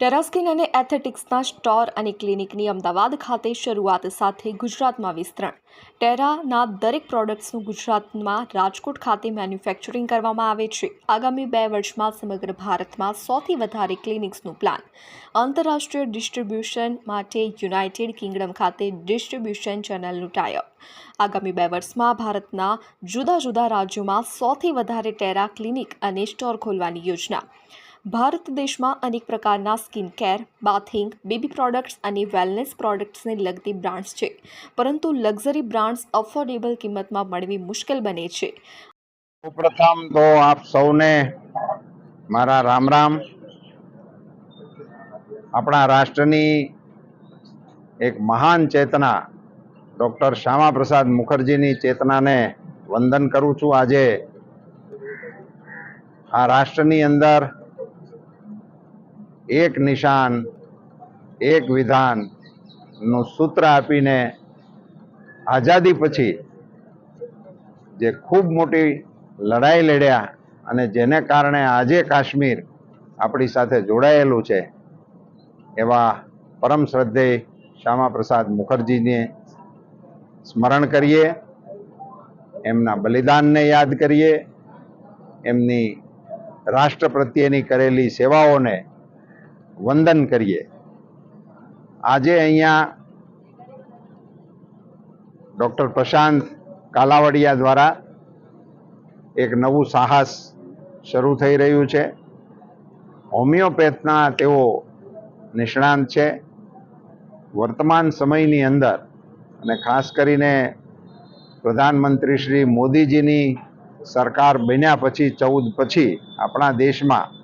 ટેરાસ્કિન અને એથેટિક્સના સ્ટોર અને ક્લિનિકની અમદાવાદ ખાતે શરૂઆત સાથે ગુજરાતમાં વિસ્તરણ. ટેરાના દરેક પ્રોડક્ટ્સનું ગુજરાતમાં રાજકોટ ખાતે મેન્યુફેક્ચરિંગ કરવામાં આવે છે. આગામી બે વર્ષમાં સમગ્ર ભારતમાં સૌથી વધારે ક્લિનિક્સનું પ્લાન. આંતરરાષ્ટ્રીય ડિસ્ટ્રીબ્યુશન માટે યુનાઇટેડ કિંગડમ ખાતે ડિસ્ટ્રીબ્યુશન ચેનલનું ટાયર આગામી બે વર્ષમાં ભારતના જુદા જુદા રાજ્યોમાં સૌથી વધારે ટેરા ક્લિનિક અને સ્ટોર ખોલવાની યોજના. ભારત દેશમાં અનેક પ્રકારના skin care bathing, baby products અને વેલનેસ પ્રોડક્ટ્સને લગતી બ્રાન્ડ્સ છે. પરંતુ લક્ઝરી બ્રાન્ડ્સ અફોર્ડેબલ કિંમતમાં મળવી મુશ્કેલ બને છે. પ્રથમ તો આપ સૌને મારા રામ રામ. આપણા રાષ્ટ્રની એક મહાન ચેતના ડૉક્ટર શ્યામાપ્રસાદ મુખર્જીની ચેતનાને વંદન કરું છું. આજે આ રાષ્ટ્રની અંદર એક નિશાન, એક વિધાનનું સૂત્ર આપીને આઝાદી પછી જે ખૂબ મોટી લડાઈ લડ્યા અને જેને કારણે આજે કાશ્મીર આપણી સાથે જોડાયેલું છે, એવા પરમ શ્રદ્ધેય શ્યામા મુખર્જીને સ્મરણ કરીએ, એમના બલિદાનને યાદ કરીએ, એમની રાષ્ટ્ર પ્રત્યેની કરેલી સેવાઓને વંદન કરીએ. આજે અહીંયા ડૉક્ટર પ્રશાંત કાલાવડિયા દ્વારા એક નવું સાહસ શરૂ થઈ રહ્યું છે. હોમિયોપેથના તેઓ નિષ્ણાંત છે. વર્તમાન સમયની અંદર અને ખાસ કરીને પ્રધાનમંત્રી શ્રી મોદીજીની સરકાર બન્યા પછી ચૌદ પછી આપણા દેશમાં